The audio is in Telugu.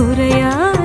కురయా?